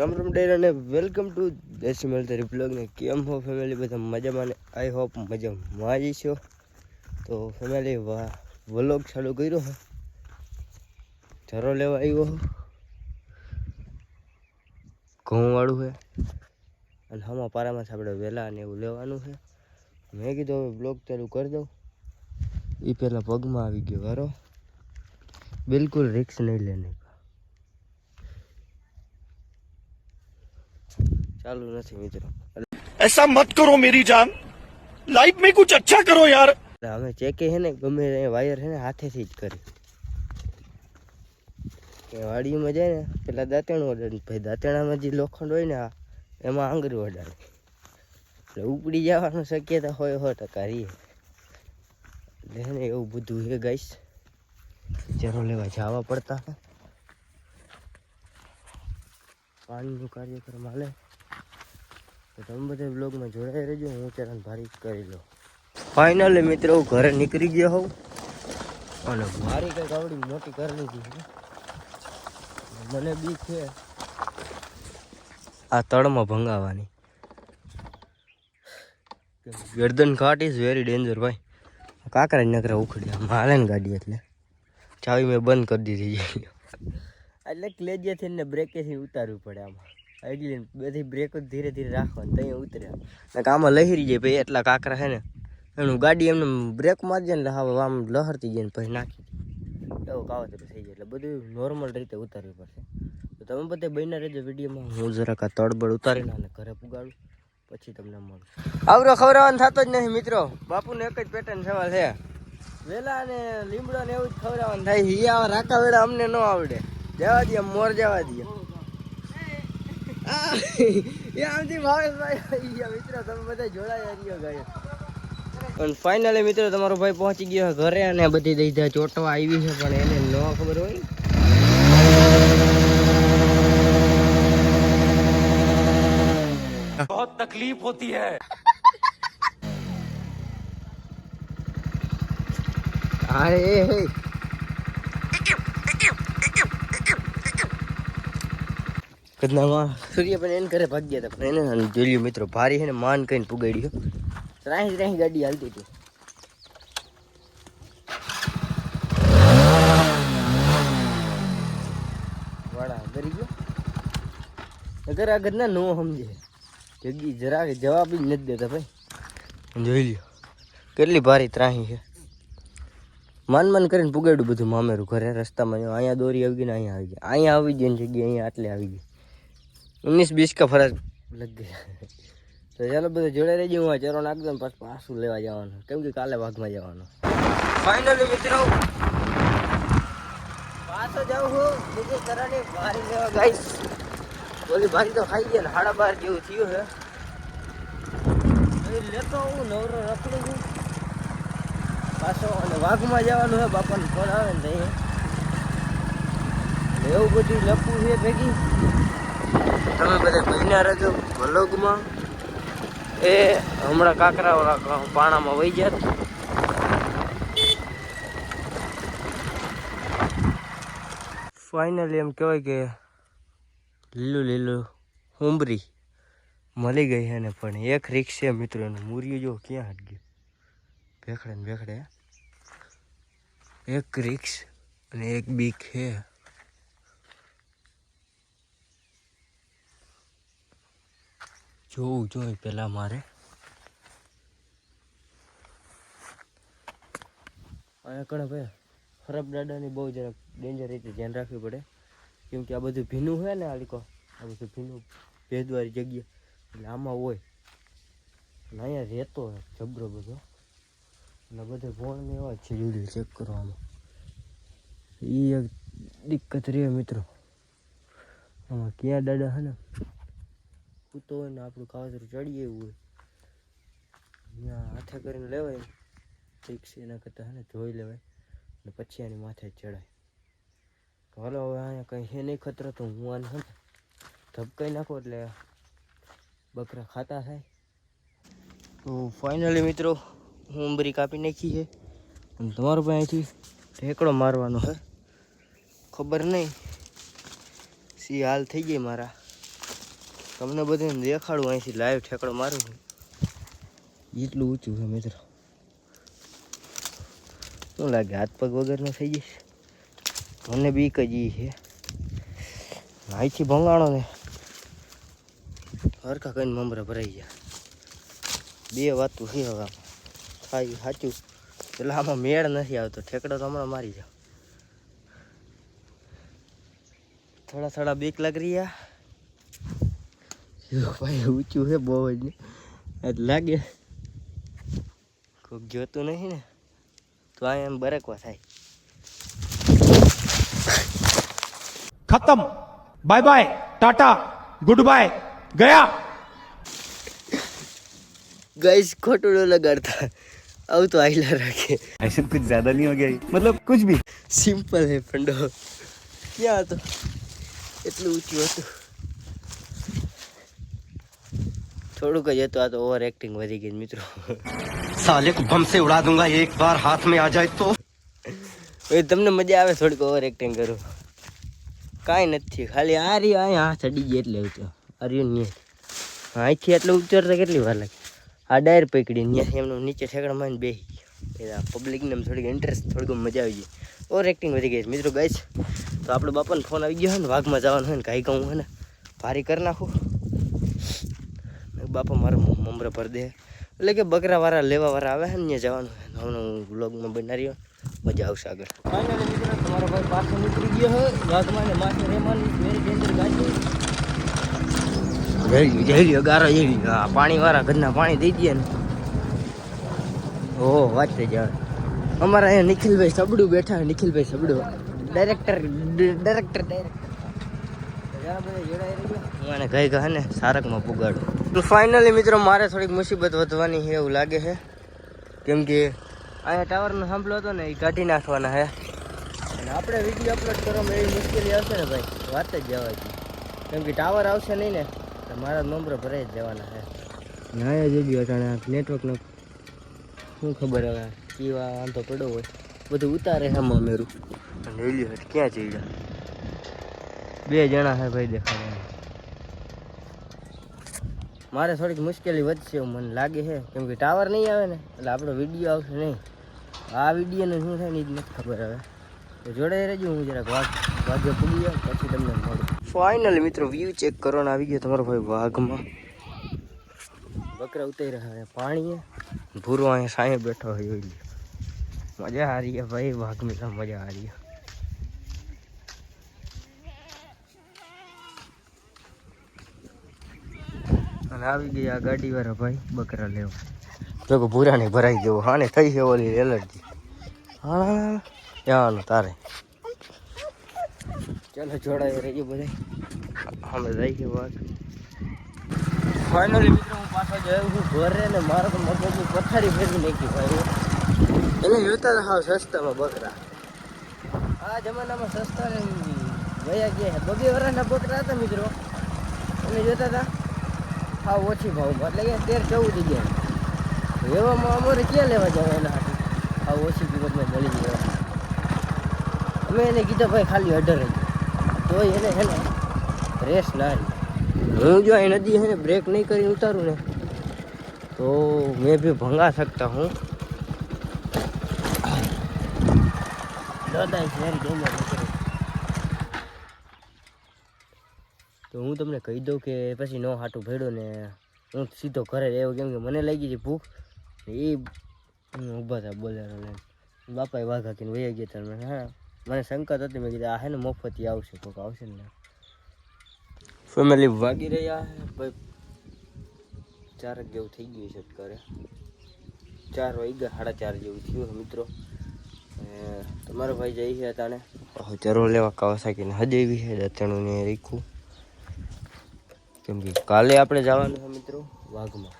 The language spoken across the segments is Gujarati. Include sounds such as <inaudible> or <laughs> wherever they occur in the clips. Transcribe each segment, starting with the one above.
રામ રામ ડેર અને વેલકમ ટુ દેશી તારી બ્લોગને કેમ હો ફેમિલી બધા મજામાં ને? આઈ હોપ મજામાં જ છો. તો ફેમિલી વ્લોગ ચાલુ કર્યો હે. જરો લેવા આવ્યો ઘઉંવાળું છે અને હમણાં પારામાંથી આપણે વહેલા અને એવું લેવાનું છે મેં કીધું હવે બ્લોગ ચાલુ કરી દઉં. એ પહેલાં પગમાં આવી ગયો વારો. બિલકુલ રિક્સ નહીં લેને. ચાલુ નથી મિત્રો. એસા મત કરો મેરી જાન લાઈફ મેં કુછ અચ્છા કરો યાર અમે ચેકે હે ને ગમે વાયર હે ને હાથેથી જ કરી. કે વાડીમાં જાય ને પેલા દાંતણ ઓડાડે ભાઈ દાંતણામાં જે લોખંડ હોય ને એમાં આંગળી ઓડાડે એટલે ઉપડી જવાનું શક્યતા હોય સો ટકા રહીએ એટલે ને એવું બધું હે ગાઈશ જરૂર લેવા જવા પડતા પાણીનું કાર્યક્રમ હાલે. તો તમે બધા બ્લોગમાં જોડાઈ રહેજો હું ચરણ ભારી કરી લઉં. ફાઇનલી મિત્રો હું ઘરે નીકળી ગયો હોઉં. અને મારી કંઈક આવડી મોટી કરી લીધી મને બી છે. આ તળમાં ભંગાવાની. ગરદન ઘાટ ઇઝ વેરી ડેન્જર ભાઈ. કાંકરા નકરા ઉખડી મારે ને ગાડી એટલે. ચાવી મેં બંધ કરી દીધી એટલે ક્લેજેથી ને બ્રેકેથી ઉતારવું પડે આમાં. એટલે બધી બ્રેક જ ધીરે ધીરે રાખવાની ત્યાં ઉતરે. ને આમાં લહેરી જાય ભાઈ, એટલા કાંકરા છે ને. એનું ગાડી એમને બ્રેક મારજે ને હવે આમ લહરતી જાય ને પછી નાખી એવું કાવતરું થઈ જાય, એટલે બધું નોર્મલ રીતે ઉતારવી પડશે. તો તમે બધે બન્યા રહેજો વિડીયોમાં, હું જરાક આ તડબડ ઉતારીને અને ઘરે પુગાડું, પછી તમને મળું. આવરો ખવડાવવાનું થતો જ નહીં મિત્રો, બાપુને એક જ પેટર્ન સવાલ છે. વેલા અને લીમડો ને એવું જ ખવડાવવાનું થાય હિયા રાખા વેળા અમને ન આવડે. જવા દે, મોર જવા દે આ, એ આમથી ભાવેશભાઈ આવી ગયા મિત્રો તમે બધા જોડાયા રહ્યો ગાયો અને ફાઇનલી મિત્રો તમારો ભાઈ પહોંચી ગયો છે ઘરે અને બધી દઈ ચોટવા આવી છે પણ એને ન ખબર હોય बहुत तकलीफ होती है <laughs> અરે કદનામાં. સૂર્ય પણ એને ઘરે ભાગ્યા હતા. પણ એને જોયું મિત્રો, ભારી છે ને માન કહીને પુગાડ્યો ત્રાહી ત્રાહી ગાડી હાલતી હતી. વાળા કરી ગયો. અગર આ ગદના નો સમજે. જગ્યા જરા જવાબ જ નથી દેતા ભાઈ. જોઈ લ્યો, કેટલી ભારી ત્રાહી છે. માન માન કરીને પુગાડ્યું બધું મામેરું ઘરે, રસ્તામાં. અહીંયા દોરી આવી ગઈ ને અહીંયા આવી ગઈ. અહીંયા આવી ગઈ જગ્યાએ, અહીંયા આટલે આવી ગઈ. ઉન્નીસ બીસ કા ફરક લગ ગયા તો ચાલો બધું જોડે રહી હું ચરો નાખ દઉં પાછું પાછું લેવા જવાનું. કેમ કે કાલે વાઘમાં જવાનું. ફાઇનલી મિત્રો. પાછો જાઉં હું બીજી તરાની ભારી લેવા ગાઈસ ઓલી ભારી તો ખાઈ ગયા ને સાડા બાર જેવું થયું છે લેતો હું નવરો રખડું છું. પાછો અને વાઘમાં જવાનું હે બાપાને ફોન આવે ને એવું બધું લખવું છે ભેગી. તમે બધા મહિના રહેજો વલોગમાં. એ હમણાં કાંકરાવાળા પાણામાં વહી ગયા ફાઇનલી એમ કહેવાય કે લીલું લીલું હુંબરી મળી ગઈ છે ને, પણ એક રિક્ષે મિત્રો એનું મૂર્યું જો ક્યાં હટ ગયું. ભેખડે ને ભેખડે. એક રિક્ષ અને એક બીક છે. જોવું જોઈએ પેલા મારે. અહીંયા કણે ભાઈ ખરાબ દાદાની બહુ જરાક ડેન્જર રીતે ધ્યાન રાખવી પડે. કેમ કે આ બધું ભીનું હોય ને આ આ બધું ભીનું ભેદવાળી જગ્યા. એટલે આમાં હોય. અને અહીંયા રહેતો હોય જબરો બધો. અને બધે ભોણને એવા છે જોડી ચેક કરવામાં. એ એક દિક્કત રહે મિત્રો. આમાં ક્યાં દાદા હે ને? કૂતો હોય ને આપણું ખાવાસરું ચડી એવું હોય. ત્યાં હાથે કરીને લેવાય. ઠીક છે, એના કરતાં હે ને જોઈ લેવાય અને પછી એની માથે ચડાય. હાલો, હવે અહીંયા કંઈ છે નહીં ખતરો તો હું આને હે ધબકાઈ નાખો એટલે બકરા ખાતા થાય. તો ફાઇનલી મિત્રો, હું ઉંબરી કાપી નાખી છે. અને તમારો પણ અહીંથી ઢેકડો મારવાનો છે ખબર નહીં. સી હાલ થઈ ગઈ મારા. તમને બધાને દેખાડું અહીંથી લાઈવ ઠેકડો મારું એટલું ઊંચું છે મિત્રો. શું લાગે હાથ પગ વગરનો થઈ જઈશ મને બીક જ ઈ છે. અહીંથી ભંગાણો ને. હરખા કઈને મમરા ભરાઈ ગયા. બે વાતું છે હવે થાય સાચું. એટલે આમાં મેળ નથી આવતો. ઠેકડો તો હમણાં મારી જાવ. થોડા થોડા બીક લાગી રહી આ. જો ભાઈ ઊંચું છે બહુ જ ને આજ લાગે કોઈક જોતું નહીં ને તો આ એમ બરકવા થાય खत्म bye bye tata goodbye गया ગઈસ ખોટું ન લગાડતા આવું તો આઈલા રાખે ऐसे कुछ ज्यादा नहीं हो गया ये? मतलब कुछ भी સિમ્પલ હે ફંડો ક્યાં હતો એટલું ઊંચું હતું થોડુંક જ હતું આ તો ઓવર એક્ટિંગ વધી ગઈ મિત્રો. સાલે કો બમ ઉડા દુંગા એક વાર હાથ મે આ જાય તો એ તમને મજા આવે થોડીક ઓવર એક્ટિંગ કરું કાંઈ નથી ખાલી આ રહી અહીંયા હા ચડી ગઈ એટલે ઉતર્યો અર્યું ને અહીંથી એટલું ઉતરતા કેટલી વાર લાગે? આ ડાયર પકડી ત્યાંથી એમનું નીચે ઠેકડામાં બે પેલા પબ્લિકને એમ થોડીક ઇન્ટરેસ્ટ થોડીક મજા આવી ગઈ. ઓવર એક્ટિંગ વધી ગઈ મિત્રો ગઈ તો આપણો બાપાને ફોન આવી ગયો હોય ને વાઘમાં જવાનું હોય ને કાંઈ કહું હોય ને ભારી કરી નાખું. બાપા મારો મમરા ભર દે. એટલે કે બકરાવાળા લેવાવાળા આવે ને ત્યાં જવાનું હમણાં હું બ્લોગમાં બનાવી મજા આવશે આગળ. ફાઇનલી મિત્રો તમારો ભાઈ પાછો નીકળી ગયો હોય વાઘમાં ને માથે રહેવાની મેરી ડેન્જર ગાડી. જઈ જઈ ગારો એવી હા પાણી વાળા ઘરના પાણી દઈ દે ને. ઓહો વાત થઈ જાય. અમારા અહીંયા નિખિલભાઈ સબડું બેઠા નિખિલભાઈ સબડું. ડાયરેક્ટર ડાયરેક્ટર ડાયરેક્ટર મને ગઈ ગઈ ને સારકમાં પુગાડું. ફાઇનલી મિત્રો મારે થોડીક મુસીબત વધવાની છે એવું લાગે છે. કેમ કે અહીંયા ટાવરનો સાંભળો હતો ને એ કાઢી નાખવાના છે. અને આપણે વીડિયો અપલોડ કરવામાં એવી મુશ્કેલી આવશે ને ભાઈ? વાત જ જવાથી કેમ કે ટાવર આવશે નહીં ને તો મારા નંબર ભરાઈ જ જવાના છે. ના જ બી અટાણે નેટવર્કનો શું ખબર હવે? કેવા વાંધો પડ્યો હોય? બધું ઉતારે આમાં મેરું. અને એલી હટ ક્યાં જઈ ગયા? બે જણા છે ભાઈ દેખાડવા. મારે થોડીક મુશ્કેલી વધશે એવું મને લાગે છે. કેમ કે ટાવર નહીં આવે ને એટલે આપણો વીડિયો આવશે નહીં. આ વિડીયોને શું થાય ને એ જ નથી ખબર હવે. તો જોડે રહેજો હું જરાક વાઘ વાઘે પૂગી જાઉં પછી તમને મળું. ફાઇનલી મિત્રો વ્યૂ ચેક કરવાનો આવી ગયો તમારો ભાઈ વાઘમાં. બકરા ઉતરી રહ્યા છે પાણીએ. ભૂરો અહીંયા સાંયે બેઠો હોય જોઈ લ્યો મજા આ રહી છે ભાઈ વાઘ મિલા મજા આ રહી છે. આવી ગયા ગાડી વાળા ભાઈ બકરા લેવા. જો કે ભૂરાને ભરાઈ ગયો. હા ને થઈ છે ઓલી એલર્જી. હા હા તારે. ચાલો જોડાઈ રહીએ બધા અમે જઈ ગયો વાત ફાઇનલી મિત્રો હું પાછો જોયો છું ઘરે ને મારો તો મગજની પથારી ફેરવી નાખી ભાઈ. એને જોતા હા સસ્તામાં બકરા. આ જમાનામાં સસ્તા ગયા ગયા બગી વરાના બકરા હતા મિત્રો. એને જોતા હતા? હાવ ઓછી ભાવ એટલે કે તેર ચૌદ ગયા એવામાં અમારે ક્યાં લેવા જવા એના હાટું ભાવ ઓછી કિંમતમાં મળી ગયા અમે એને કીધા, ભાઈ, ખાલી અઢાર જ તોય એને હે ને રેસ ના રહી. હું જો એ નદી હે ને બ્રેક નહીં કરીને ઉતારું ને, તો મેં બી ભંગા શકતા હું. દાદા શહેર ડેન્જર તો હું તમને કહી દઉં કે પછી નો હાટું ભેડો ને હું સીધો ઘરે આવ્યો કેમ કે મને લાગી હતી ભૂખ. એ ઊભા હતા બોલેરો લઈને બાપાએ વાઘા કીને વહી ગયા હતા મને હા મને શંકા હતી. મેં કીધું આ હે ને મફતી આવશે કોક આવશે ને. ફેમિલી વાગી રહ્યા હે ભાઈ. ચારક જેવું થઈ ગયું છે અત્યારે. ચાર વાગ્યા સાડા ચાર જેવું થયું મિત્રો. તમારો ભાઈ જઈ છે તાણે ચરો લેવા કાવાસાકીને હદેવી છે દત્તણું ને રીખું કેમ કે કાલે આપણે જવાનું છે મિત્રો વાઘમાં.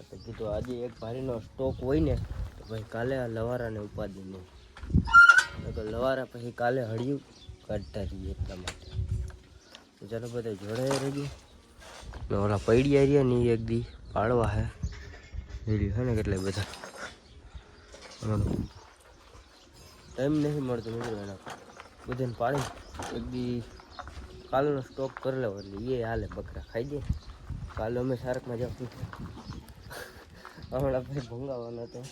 એટલે કીધું આજે એક ભારીનો સ્ટોક હોય ને, તો ભાઈ કાલે આ લવારાને ઉપાદી નહીં તો લવારા પછી કાલે હળિયું કાઢતા રહીએ એટલા માટે. તો ચાલો બધા જોડાઈ રહીએ. ને ઓલા પૈડિયા રહ્યા ને એક દી પાડવા હે. રેડી હે ને કેટલા બધા. ટાઈમ નથી મળતો મિત્રો એના. બધાને પાડી. એક દી કાલનો સ્ટોક કરી લેવો એટલે એ હાલે બકરા, ખાઈ દે. કાલે અમે શારકમાં જાવ હમણાં ભાઈ ભંગાવાનો હતો.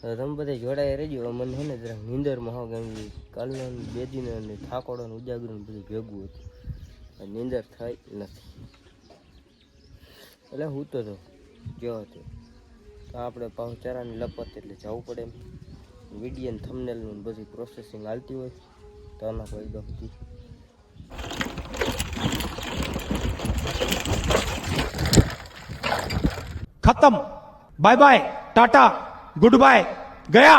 તો તમે બધા જોડાઈ રહેજો. મને છે ને જરા નીંદરમાં હો કેમ કે કાલનો ને અને થાકોડો ને બધું ભેગું હતું. નીંદર થઈ નથી. એટલે હું તો તો ગયો હતો. તો આપણે પાઉચારાની ચરાની લપત એટલે જવું પડે એમ. વીડિયો થમનેલનું બધી પ્રોસેસિંગ હાલતી હોય તો આના કોઈ ગમતી खत्म bye bye tata goodbye गया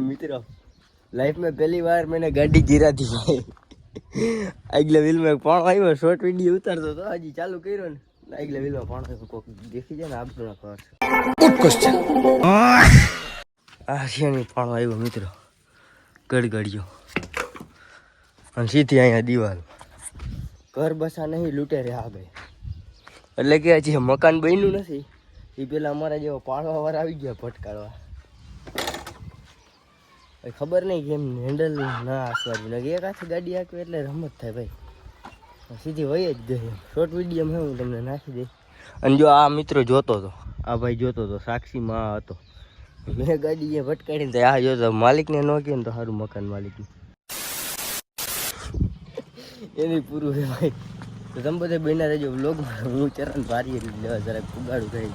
मित्रों लाइफ में पहली बार मैंने गाड़ी गिरा दी भाई આગલા વ્હીલમાં પણ આવ્યો શોર્ટ વિડીયો ઉતારતો તો હજી ચાલુ કર્યો ને આગલા વ્હીલમાં પણ કોક દેખી જાય ને ગુડ ક્વેશ્ચન આ શિયાની પાણો આવ્યો મિત્રો. ગડગડિયો. અને સીધી અહીંયા દિવાલ. ઘર બસા નહીં લૂંટે રે આ ભાઈ. એટલે કે હજી મકાન બન્યું નથી એ પેલા અમારા જેવો પાડવા વાળા આવી ગયા ભટકાળવા ખબર નહીં કેમ હેન્ડલ ના આસવાડી લાગે. એક હાથે ગાડી આંકવી એટલે રમત થાય ભાઈ. સીધી વહી જ ગઈ. શોર્ટ વિડીયોમાં હું તમને નાખી દઈ અને જો આ મિત્રો જોતો હતો. આ ભાઈ જોતો હતો, સાક્ષીમાં હતો. મેં ગાડી એ ભટકાડીને તો આ જોતો માલિકને ન કહે તો સારું મકાન માલિક એની પૂરું છે ભાઈ. તો તમે બધા બન્યા રહેજો વ્લોગમાં હું ચરણ ભારી લેવા જરાક ઉગાડું થઈ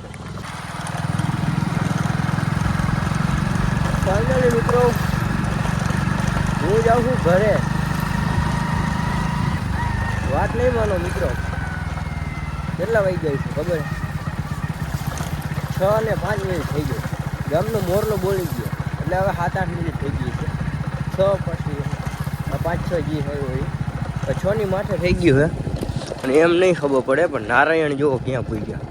જાય મિત્રો, હું જાઉં છું ઘરે. વાત નહીં માનો મિત્રો. કેટલા વાગી ગઈ છે ખબર? છ ને પાંચ મિનિટ થઈ ગઈ. ગામનો મોરલો બોલી ગયો. એટલે હવે સાત આઠ મિનિટ થઈ ગઈ છે. છ પછી પાંચ છ જી થયું હોય. તો છ ની માથે થઈ ગયું હે. અને એમ નહીં ખબર પડે, પણ નારાયણ જુઓ ક્યાં પૂઈ ગયા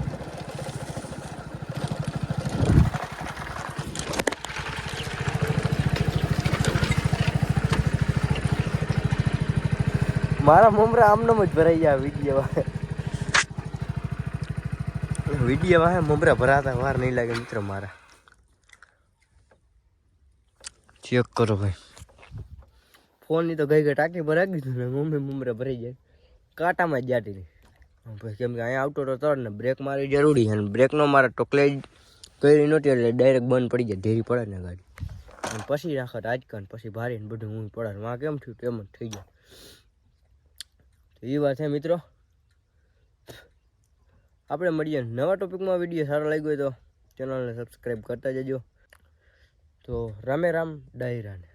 મારા મમરા આમનામ જ ભરાઈ ગયા વીડિયો વીડિયો વાહે મમરા ભરાતા, વાર નહીં લાગે મિત્ર મારા. ચેક કરો ભાઈ. ફોનની તો ગઈ ગઈ ટાંકી ભરાઈ ગયું ને મમ્મી મમરા ભરાઈ જાય. કાંટામાં જ જાતી રહી. કેમ કે અહીંયા આવતો તો તળ ને બ્રેક મારવી જરૂરી છે અને બ્રેક નો મારે તો ક્લેજ કરી નહોતી એટલે ડાયરેક્ટ બંધ પડી જાય, ઢેરી પડે ને ગાડી. અને પછી નાખત આજકાલ પછી ભારી ને બધું હું પડે માં કેમ થયું તેમ જ થઈ જાય. એ વાત છે મિત્રો. આપણે મળીએ નવા ટોપિકમાં વીડિયો સારો લાગ્યો હોય તો ચેનલને સબસ્ક્રાઈબ કરતા જજો. તો રામે રામ ડાયરાને